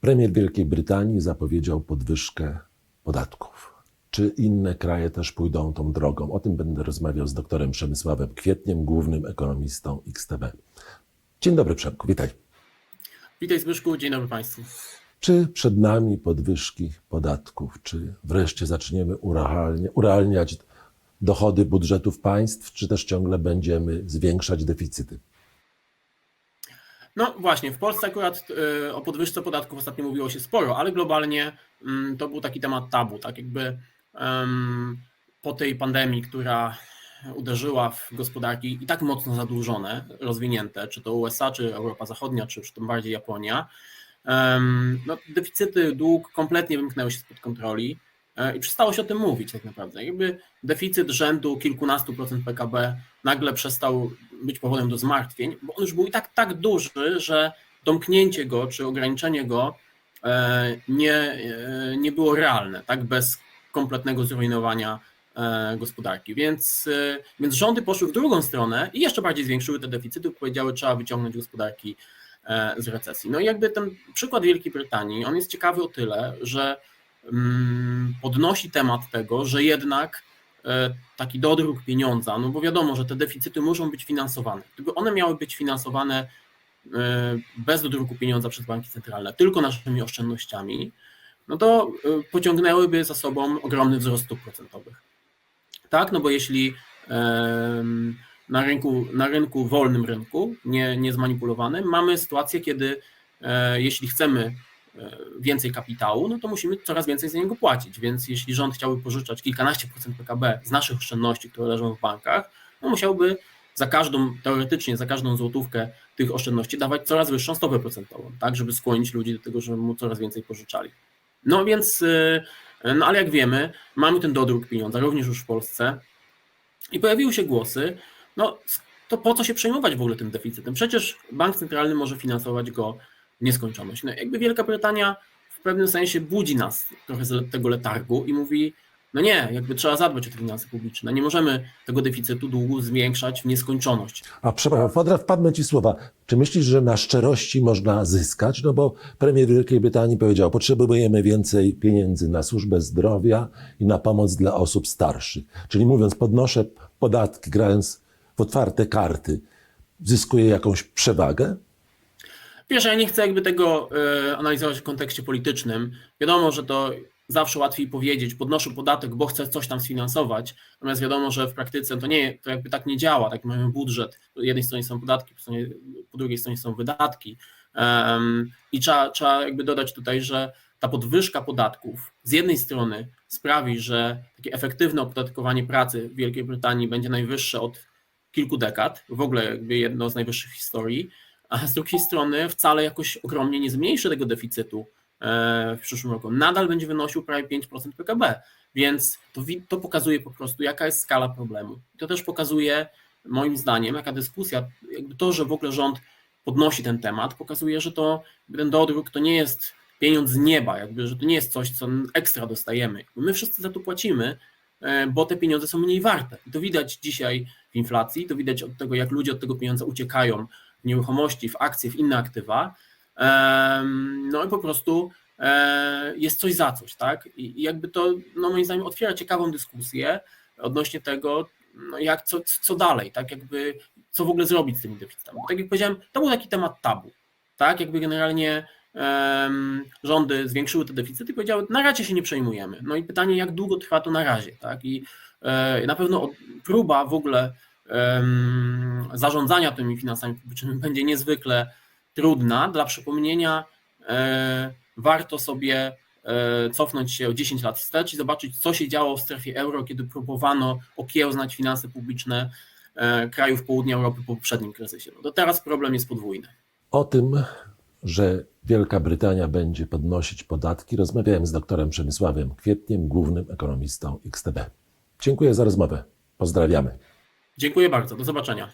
Premier Wielkiej Brytanii zapowiedział podwyżkę podatków. Czy inne kraje też pójdą tą drogą? O tym będę rozmawiał z doktorem Przemysławem Kwietniem, głównym ekonomistą XTB. Dzień dobry Przemku, witaj. Witaj Zbyszku, dzień dobry Państwu. Czy przed nami podwyżki podatków? Czy wreszcie zaczniemy urealnia- urealniać dochody budżetów państw, czy też ciągle będziemy zwiększać deficyty? No właśnie, w Polsce akurat y, o podwyżce podatków ostatnio mówiło się sporo, ale globalnie mm, to był taki temat tabu, tak jakby po tej pandemii, która uderzyła w gospodarki i tak mocno zadłużone, rozwinięte, czy to USA, czy Europa Zachodnia, czy już tym bardziej Japonia, no, deficyty, dług kompletnie wymknęły się spod kontroli. e, i przestało się o tym mówić tak naprawdę. Jakby deficyt rzędu kilkunastu procent PKB nagle przestał być powodem do zmartwień, bo on już był i tak tak duży, że domknięcie go czy ograniczenie go e, nie, e, nie było realne, tak bez kompletnego zrujnowania e, gospodarki. Więc, e, więc rządy poszły w drugą stronę i jeszcze bardziej zwiększyły te deficyty, powiedziały, trzeba wyciągnąć gospodarki e, z recesji. No i jakby ten przykład Wielkiej Brytanii, on jest ciekawy o tyle, że podnosi temat tego, że jednak e, taki dodruk pieniądza, no bo wiadomo, że te deficyty muszą być finansowane. Gdyby one miały być finansowane e, bez dodruku pieniądza przez banki centralne, tylko naszymi oszczędnościami, no to e, pociągnęłyby za sobą ogromny wzrost stóp procentowych. Tak, no bo jeśli na rynku, na rynku wolnym rynku, nie, nie zmanipulowanym, mamy sytuację, kiedy jeśli chcemy więcej kapitału, no to musimy coraz więcej za niego płacić. Więc jeśli rząd chciałby pożyczać kilkanaście procent PKB z naszych oszczędności, które leżą w bankach, no musiałby za każdą, teoretycznie za każdą złotówkę tych oszczędności dawać coraz wyższą stopę procentową, tak, żeby skłonić ludzi do tego, żeby mu coraz więcej pożyczali. No więc, y, no ale jak wiemy, mamy ten dodruk pieniądza, również już w Polsce i pojawiły się głosy, no to po co się przejmować w ogóle tym deficytem? Przecież bank centralny może finansować go nieskończoność. No jakby Wielka Brytania w pewnym sensie budzi nas trochę z tego letargu i mówi, no nie, jakby trzeba zadbać o te finanse publiczne. Nie możemy tego deficytu długu zwiększać w nieskończoność. A przepraszam, Fadra, wpadnę ci słowa. Czy myślisz, że na szczerości można zyskać? No bo premier Wielkiej Brytanii powiedział, potrzebujemy więcej pieniędzy na służbę zdrowia i na pomoc dla osób starszych. Czyli mówiąc, podnoszę podatki, grając w otwarte karty, zyskuję jakąś przewagę? Wiesz, ja nie chcę jakby tego e, analizować w kontekście politycznym. Wiadomo, że to zawsze łatwiej powiedzieć, podnoszę podatek, bo chcę coś tam sfinansować, natomiast wiadomo, że w praktyce to nie, to jakby tak nie działa, tak mamy budżet, po jednej stronie są podatki, po, stronie, po drugiej stronie są wydatki. Em, i trzeba, trzeba jakby dodać tutaj, że ta podwyżka podatków z jednej strony sprawi, że takie efektywne opodatkowanie pracy w Wielkiej Brytanii będzie najwyższe od kilku dekad, w ogóle jakby jedno z najwyższych historii, a z drugiej strony wcale jakoś ogromnie nie zmniejszy tego deficytu e, w przyszłym roku. Nadal będzie wynosił prawie 5% PKB, więc to, to pokazuje po prostu, jaka jest skala problemu. To też pokazuje, moim zdaniem, jaka dyskusja, jakby to, że w ogóle rząd podnosi ten temat, pokazuje, że to ten dodruk to nie jest pieniądz z nieba, jakby, że to nie jest coś, co ekstra dostajemy. My wszyscy za to płacimy, e, bo te pieniądze są mniej warte. I to widać dzisiaj w inflacji, to widać od tego, jak ludzie od tego pieniądza uciekają nieruchomości, w akcje, w inne aktywa. No i po prostu e, jest coś za coś, tak? I jakby to, no moim zdaniem, otwiera ciekawą dyskusję odnośnie tego, no jak, co, co dalej, tak? Jakby, co w ogóle zrobić z tymi deficytami. Tak jak powiedziałem, to był taki temat tabu, tak? Jakby generalnie rządy zwiększyły te deficyty i powiedziały, na razie się nie przejmujemy. No i pytanie, jak długo trwa to na razie, tak? I e, na pewno próba w ogóle zarządzania tymi finansami publicznymi będzie niezwykle trudna. Dla przypomnienia, e, warto sobie e, cofnąć się o 10 lat wstecz i zobaczyć, co się działo w strefie euro, kiedy próbowano okiełznać finanse publiczne e, krajów południa Europy po poprzednim kryzysie. No to teraz problem jest podwójny. O tym, że Wielka Brytania będzie podnosić podatki, rozmawiałem z doktorem Przemysławem Kwietniem, głównym ekonomistą XTB. Dziękuję za rozmowę. Pozdrawiamy. Dziękuję bardzo. Do zobaczenia.